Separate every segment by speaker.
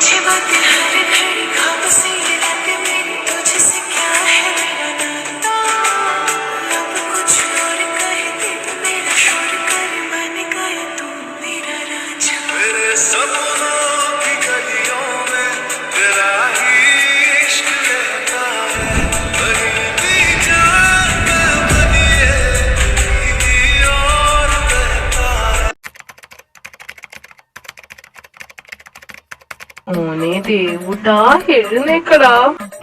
Speaker 1: मुझे बातें हर घड़ी ख्वाब से ये मेरी
Speaker 2: മോനെ ദേവുട്ടാ എഴുന്നേക്കടാ.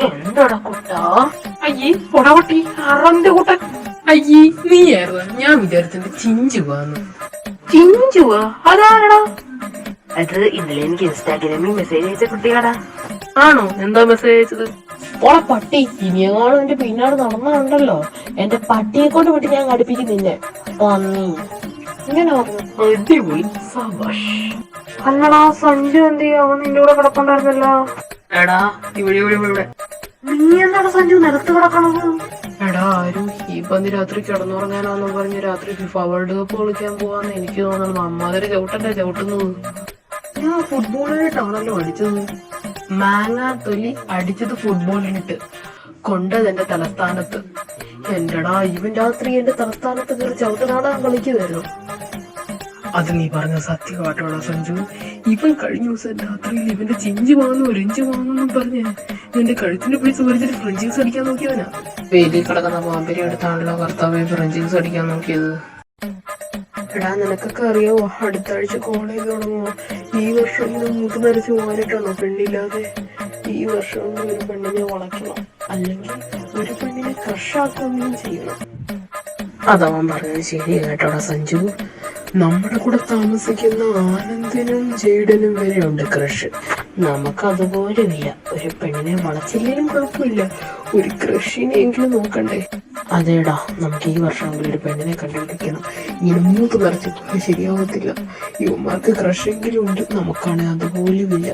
Speaker 2: എന്താടാ കുട്ടാ?
Speaker 3: അയ്യേ പൊടവട്ടി അറന്റെ കൂട്ടൻ. അയ്യേ നീയായിരുന്നു ഞാൻ വിചാരിച്ചെന്റെ ചിഞ്ചുവാന്ന് ചിഞ്ചുവ
Speaker 2: ചിഞ്ചുവാ അതാരടാ? അത് ഇന്നലെ എനിക്ക് ഇൻസ്റ്റാഗ്രാമിൽ മെസ്സേജ് അയച്ച കുട്ടികളാ ആണോ? എന്താ മെസ്സേജ് അയച്ചത്?
Speaker 3: ഓളെ പട്ടി ഇനിയെങ്ങാളും എന്റെ പിന്നാട് നടന്നുണ്ടല്ലോ എന്റെ പട്ടിയെ കൊണ്ട് വിട്ട് ഞാൻ കടുപ്പിക്കും നിന്നെ പന്നി ഇങ്ങനെ
Speaker 2: അടിപൊളി സബാഷ്. അല്ലടാ സഞ്ജു എന്ത് അവൻ നിന്റെ കൂടെ കിടപ്പുണ്ടായിരുന്നല്ലോ. എടാ ഇവിടെ ഇവിടെ ഇവിടെ. നീ എന്താണ് സഞ്ജു നിലത്ത് കിടക്കണത്?
Speaker 3: എടാ ആരും ഈ പന്നി രാത്രി കിടന്നുറങ്ങാനാന്ന് പറഞ്ഞ് രാത്രി ഫിഫ വേൾഡ് കപ്പ് കളിക്കാൻ പോവാന്ന് എനിക്ക് തോന്നുന്നു. അമ്മാതിരി ചവിട്ടല്ലേ ചവിട്ടുന്നത്? ഞാൻ ഫുട്ബോളിനായിട്ടാണല്ലോ അടിച്ചത്. മാങ്ങ തൊലി അടിച്ചത് ഫുട്ബോളിനിട്ട് കൊണ്ടത് എന്റെ തലസ്ഥാനത്ത്. എന്റെടാ ഇവൻ രാത്രി എന്റെ തലസ്ഥാനത്ത് കയറി ചവിട്ടനാടാൻ കളിക്കുമായിരുന്നു അത് നീ പറഞ്ഞ സത്യമാട്ടോടാ സഞ്ജു? ഇവൻ കഴിഞ്ഞ ദിവസം രാത്രിയിൽ ഇവന്റെ ചിഞ്ചി വാങ്ങുന്നു ഒരിഞ്ച് വാങ്ങുന്നു പറഞ്ഞ് ഇവന്റെ കഴുത്തിന്റെ പിടിച്ച് വലിച്ചിട്ട് ഫ്രഞ്ചിങ്സ് അടിക്കാൻ നോക്കിയവനാ? വേദി കിടക്കുന്ന പാമ്പരി എടുത്താണല്ലോ കർത്താവ് ഫ്രഞ്ചിങ്സ് അടിക്കാൻ നോക്കിയത്. എടാ നിനക്കൊക്കെ അറിയാവോ അടുത്ത ആഴ്ച കോളേജ് തുടങ്ങുമോ ഈ വർഷം ഇത് മൂത്ത് നരച്ച് പോകാനായിട്ടാണോ പെണ്ണില്ലാതെ? ഈ വർഷം ഒരു പെണ്ണിനെ വളയ്ക്കണം. അല്ലെങ്കിൽ ഒരു പെണ്ണിനെ ക്രഷാക്കുകയും ചെയ്യണം. അതവൻ പറഞ്ഞത് ശരി കേട്ടോടാ സഞ്ജു? നമ്മുടെ കൂടെ താമസിക്കുന്ന ആനന്ദിനും ജീടനും വരെ ഉണ്ട് ക്രഷ് നമുക്ക് അതുപോലുമില്ല ഒരു പെണ്ണിനെ വളച്ചില്ലെങ്കിലും കുഴപ്പമില്ല. ഒരു ക്രഷിനെങ്കിലും നോക്കണ്ടേ. അതേടാ നമുക്ക് ഈ വർഷം വർഷമെങ്കിലും ഒരു പെണ്ണിനെ കണ്ടുപിടിക്കണം. നിറച്ച് പോയാൽ ശരിയാവത്തില്ല. യുവമാർക്ക് ക്രഷെങ്കിലും ഉണ്ട്. നമുക്കാണെങ്കിൽ അതുപോലുമില്ല.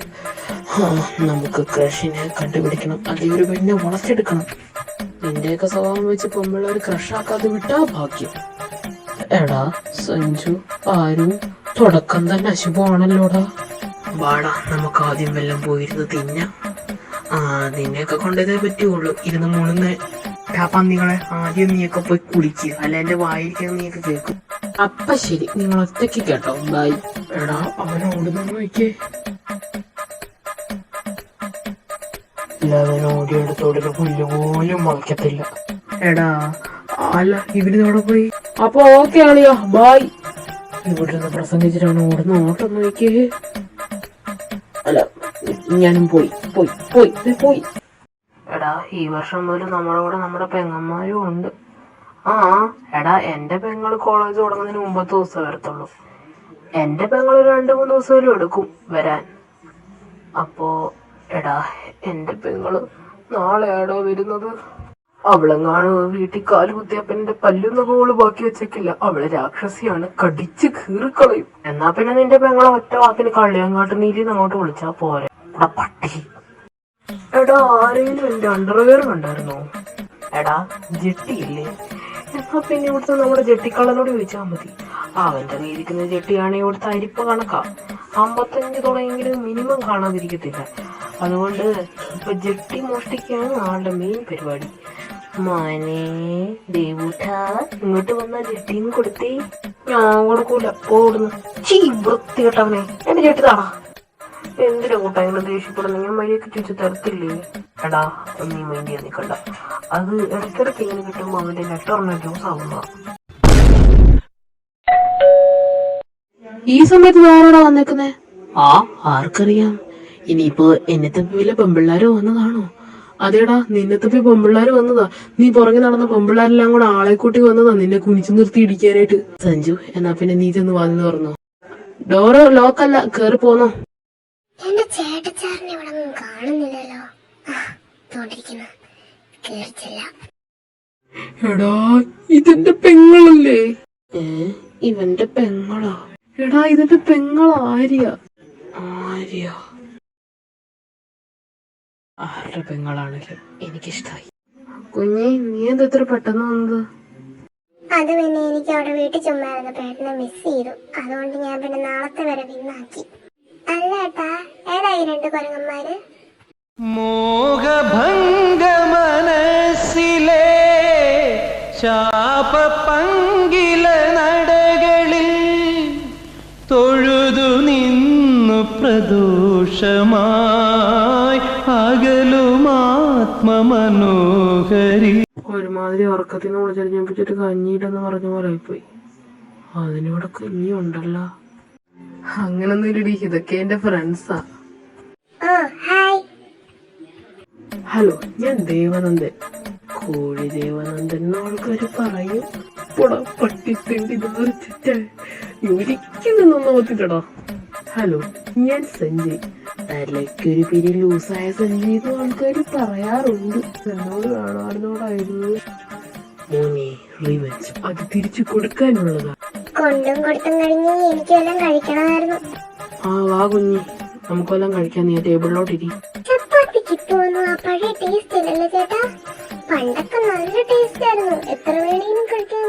Speaker 3: ആ നമുക്ക് ക്രഷിനെ കണ്ടുപിടിക്കണം. അതേ ഒരു പെണ്ണിനെ വളച്ചെടുക്കണം നിന്റെയൊക്കെ സ്വഭാവം വെച്ച് പെമ്പിള്ളേർ ക്രഷാക്കാതെ വിട്ടാ ഭാഗ്യം. എടാ സഞ്ജു ആരും തുടക്കം തന്നെ അശുഭമാണല്ലോടാ വാടാ നമുക്ക് ആദ്യം വെല്ലം പോയിരുന്ന് തിന്ന. ആ നിന്നെയൊക്കെ കൊണ്ടതേ പറ്റുള്ളൂ ഇരുന്ന് ആ പന്നികളെ ആദ്യം നീയൊക്കെ പോയി കുളിക്കുക അല്ല എന്റെ വായിരിക്കാൻ നീയൊക്കെ കേൾക്കും. അപ്പൊ ശരി നിങ്ങൾ ഒറ്റയ്ക്ക് കേട്ടോ ബൈ. എടാ അവനോട് നോക്കിയേ. ഇല്ലാതെ ഓടിയെടുത്തോടൊരു പുല്ല് പോലും മുളയ്ക്കത്തില്ല. എടാ അല്ല ഇവർ അവിടെ പോയി? അപ്പൊ ഓക്കെ ആളിയോ ബായ് ഇവിടെ നിന്ന് പ്രസംഗിച്ചിട്ടാണ് ഓടുന്ന ഓട്ടം നോക്കിയേ. അല്ല ഞാനും പോയി പോയി പോയി പോയി. എടാ ഈ വർഷം മുതൽ നമ്മുടെ കൂടെ നമ്മുടെ പെങ്ങന്മാരും ഉണ്ട്. ആ എടാ എന്റെ പെങ്ങൾ കോളേജ് തുടങ്ങുന്നതിന് മുമ്പത്തെ ദിവസം വരത്തുള്ളൂ. എന്റെ ഒരു രണ്ടു മൂന്ന് ദിവസം എടുക്കും വരാൻ. അപ്പോ എടാ എന്റെ പെങ്ങൾ നാളെയാണോ വരുന്നത്? അവളെങ്ങാണ് വീട്ടിൽ കാൽ കുത്തിയപ്പൻ പല്ലുന്ന പോൾ ബാക്കി വെച്ചേക്കില്ല. അവൾ രാക്ഷസിയാണ്. കടിച്ച് കീറിക്കളയും. എന്നാ പിന്നെ നിന്റെ പെങ്ങളെ ഒറ്റ വാക്കിന് കള്ളിയങ്ങാട്ട് നീലി അങ്ങോട്ട് വിളിച്ചാ പോരെ? എടാ പട്ടി. എടാ ആരെങ്കിലും എന്റെ അണ്ടർവെയർ കണ്ടായിരുന്നോ? എടാ ജെട്ടിയില്ലേ? എന്നാ പിന്നെ ഇവിടുത്തെ നമ്മുടെ ജെട്ടിക്കള്ളനോട് ചോദിച്ചാൽ മതി. അവന്റെ നീതിക്കുന്ന ജെട്ടിയാണ് ഇവിടുത്തെ അരിപ്പ് കണക്കാ. അമ്പത്തഞ്ച് തുളയെങ്കിലും മിനിമം കാണാതിരിക്കത്തില്ല. അതുകൊണ്ട് ഇപ്പൊ ജെട്ടി മോഷ്ടിക്കാണ് ആളുടെ മെയിൻ പരിപാടി. മോനെ ദേവൂട്ട ഇങ്ങോട്ട് വന്ന ജെട്ടിന്ന് കൊടുത്തേ. ഞാൻ കൊടുക്കൂല ഓടുന്നു ചീ വൃത്തികെട്ടവനെ. എന്റെ ചേട്ടിതാണോ എന്തിനാ കൂട്ടാ ഇങ്ങനെ ദേഷ്യപ്പെടുന്നു? ഞാൻ വഴിയൊക്കെ ചോദിച്ചു തരത്തില്ലേ? എടാ നീ മൈൻഡ് നിൽക്കണ്ട അത് ഇടയ്ക്കിടയ്ക്ക് ഇങ്ങനെ കിട്ടുമ്പോ അവന്റെ നെറ്ററിന് ജ്യൂസ് ആവുന്ന ഈ സമയത്ത് വേറെടാ വന്നേക്കുന്നേ? ആ ആർക്കറിയാം. ഇനിയിപ്പോ എന്നെ തമ്മിലെ പെമ്പിള്ളാരോ വന്നതാണോ? അതേടാ നിന്നെ തപ്പി പെമ്പിള്ളാര് വന്നതാ. നീ പുറകെ നടന്ന പെമ്പിള്ളാരെല്ലാം കൂടെ ആളെ കൂട്ടി വന്നതാ നിന്നെ കുനിച്ചു നിർത്തി ഇടിക്കാനായിട്ട്. സഞ്ജു എന്നാ പിന്നെ നീ ചെന്ന് വന്നു തുറന്നോ. ഡോറ് ലോക്കല്ല കേറി പോന്നോ.
Speaker 4: എന്റെ ചേട്ടച്ചാറിനെ ഇവിടെ കാണുന്നില്ലല്ലോ.
Speaker 3: എടാ ഇതിന്റെ പെങ്ങളല്ലേ? ഏ ഇവന്റെ പെങ്ങളാ? എടാ ഇതിന്റെ പെങ്ങളാര്യ. ആര്യ. ആര്യ പെങ്ങളാണല്ലോ പെങ്ങളാണെങ്കിലും എനിക്കിഷ്ടായി. കുഞ്ഞെ നീ എന്താ ഇത്ര പെട്ടെന്ന് വന്നത്?
Speaker 4: അത് പിന്നെ എനിക്ക് അവിടെ വീട്ടിൽ ചുമ്മായിരുന്നു. പേട്ടനെ മിസ് ചെയ്തു. അതുകൊണ്ട് ഞാൻ പിന്നെ നാളത്തെ വരെ പിന്നാക്കി അല്ലേട്ടാ ഏതായി രണ്ട് കുരങ്ങന്മാര്?
Speaker 5: മോഹഭംഗ മനസ്സിലെ ശാപ പങ്കില നടകളിൽ തൊഴുതു നിന്നു പ്രദോഷമായി അകലുമാത്മമനോഹരി
Speaker 3: ഒരുമാതിരി ഉറക്കത്തിന് വിളിച്ചെറിഞ്ഞപ്പിച്ചിട്ട് കഞ്ഞിയിട്ടെന്ന് പറഞ്ഞ പോലെ ആയിപ്പോയി. അതിനോട് കഞ്ഞി ഉണ്ടല്ല അങ്ങനൊന്നും ഇല്ലടി ഇതൊക്കെ എന്റെ ഫ്രണ്ട്സാ. ഹലോ ഞാൻ ദേവാനന്ദൻ. കോഴി ദേവാനന്ദൻ ആൾക്കാർ പറയും. പൊടാ പട്ടിത്തിണ്ടി ഒരിക്കലും നന്നാവത്തില്ലടാ ഹലോ ഞാൻ സഞ്ജയ്. തലയ്ക്കൊരു പിരി ലൂസായ സംഗീതം ആൾക്കാർ പറയാറുണ്ട്. എന്നോട് കാണാറുന്നോടായിരുന്നു മോനെ റിവെഞ്ച് അത് തിരിച്ചു കൊടുക്കാനുള്ളതാ.
Speaker 4: കൊണ്ടും കൊടുത്തും കഴിഞ്ഞ് എനിക്ക് വല്ലതും കഴിക്കണമായിരുന്നു.
Speaker 3: ആ വാ കുഞ്ഞി. നമുക്കെല്ലാം കഴിക്കാൻ നീ ടേബിളിലോട്ടിരി
Speaker 4: ചപ്പാത്തി കിട്ടുമെന്ന് ആ പഴയ ടേസ്റ്റ് ഇല്ലല്ലോ ചേട്ടാ. പണ്ടൊക്കെ നല്ല ടേസ്റ്റ് ആയിരുന്നു. എത്ര വേണേലും കഴിക്കാൻ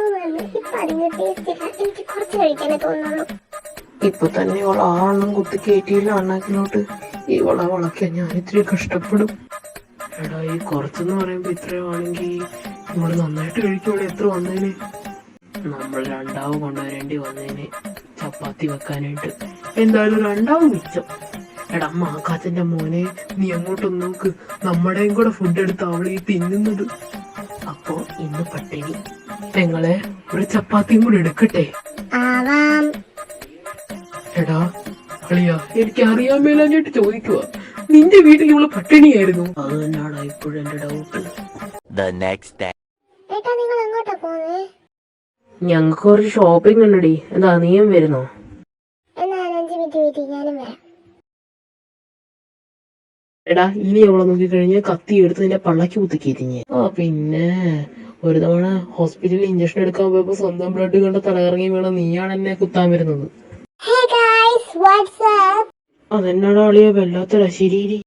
Speaker 4: ഇപ്പൊ അതിന്റെ ടേസ്റ്റ് ഇല്ല. എനിക്ക് കുറച്ച് കഴിക്കാനേ തോന്നുള്ളൂ.
Speaker 3: ഇപ്പൊ തന്നെ ഇവൾ ആണെന്നും കുത്തി കയറ്റിയില്ല അണ്ണാക്കിലോട്ട് ഇവളെ വളയ്ക്കാൻ ഞാൻ ഇത്തിരി കഷ്ടപ്പെടും. എടാ ഈ കുറച്ചെന്ന് പറയുമ്പോ ഇത്രയാണെങ്കിൽ ഇവൾ നന്നായിട്ട് കഴിക്കൂടെ എത്ര വന്നേനെ? നമ്മൾ രണ്ടാവ് കൊണ്ടുവരേണ്ടി വന്നേനെ ചപ്പാത്തി വെക്കാനായിട്ട്. എന്തായാലും രണ്ടാവ് മിച്ചം. എടാ മാക്കാച്ചന്റെ മോനെ നീ അങ്ങോട്ടൊന്ന് നോക്ക്. നമ്മുടെയും കൂടെ ഫുഡ് എടുത്ത് അവൾ ഈ തിന്നുന്നത്. അപ്പോ ഇന്ന് പട്ടിണി. പെങ്ങളെ ഒരു ചപ്പാത്തിയും കൂടെ എടുക്കട്ടെ?
Speaker 4: ആവാം.
Speaker 3: എടാ അളിയാ എനിക്ക് അറിയാൻ മേലാഞ്ഞിട്ട് ചോദിക്കുക നിന്റെ വീട്ടിൽ ഇവൾ പട്ടിണിയായിരുന്നു അത് തന്നെയാണ് ഇപ്പോഴും എന്റെ ഡൗട്ട്
Speaker 4: ഏട്ടാ നിങ്ങൾ എങ്ങോട്ടാ പോകുന്നേ
Speaker 3: ഞങ്ങക്ക് കുറച്ച് ഷോപ്പിംഗ് ഉണ്ടടി. എന്താ നീയും വരുന്നോ?
Speaker 4: എന്നാ മിനിറ്റ് വെയിറ്റ് ഞാനും വരാം.
Speaker 3: എടാ ഇനി അവളെ നോക്കി കഴിഞ്ഞ് കത്തി എടുത്ത് നിന്റെ പള്ളക്ക് കുത്തിക്കേറ്റിഞ്ഞ് ആ പിന്നെ ഒരു തവണ ഹോസ്പിറ്റലിൽ ഇഞ്ചക്ഷൻ എടുക്കാൻ പോയപ്പോ സ്വന്തം ബ്ലഡ് കണ്ട് തലകറങ്ങി വീണ നീയാണ് എന്നെ കുത്താൻ വരുന്നത്.
Speaker 4: Hey guys, what's
Speaker 3: up? Oh, On another level, Lotta Shiriri.